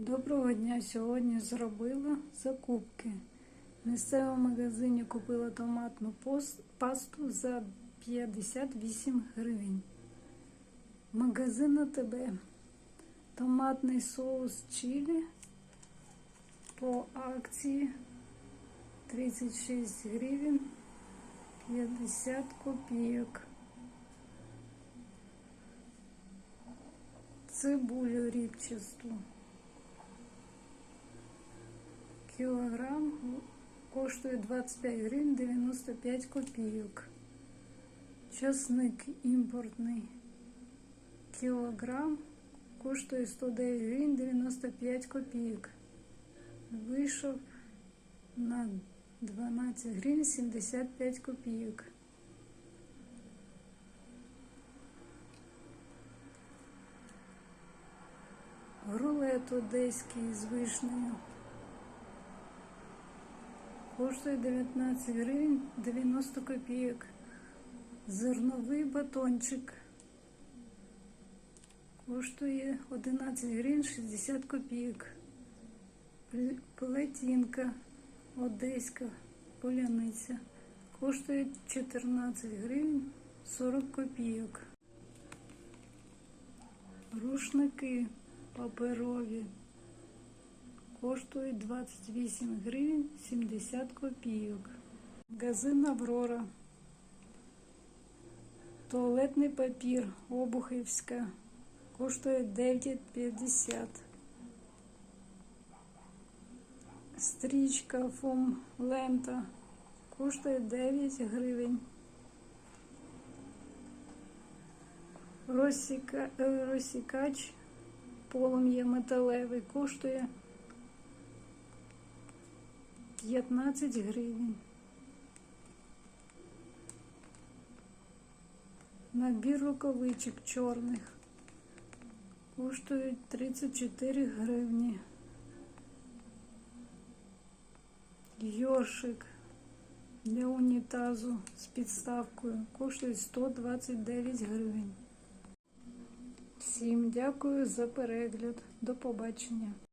Доброго дня! Сьогодні зробила закупки. В місцевому магазині купила томатну пасту за 58 гривень. Магазин АТБ. Томатний соус чилі по акції 36 гривень 50 копійок. Цибулю рібчасту. Кілограм коштує 25 гривень 95 копійок. Часник імпортний. Кілограм коштує 109 гривень 95 копійок. Вийшов на 12 гривень 75 копійок. Рулет одеський з вишнею. Коштує 19 гривень 90 копійок. Зерновий батончик. Коштує 11 гривень 60 копійок. Плетінка одеська поляниця. Коштує 14 гривень 40 копійок. Рушники паперові коштують 28 гривень 70 копійок. Магазин Аврора. Туалетний папір Обухівська коштує 9,50. Стрічка фом лента коштує 9 гривень. Розсіка... е, Розсікач полум'я металевий коштує 15 гривень. Набір рукавичок чорних коштують 34 гривні. Йоршик для унітазу з підставкою коштує 129 гривень. Всім дякую за перегляд. До побачення.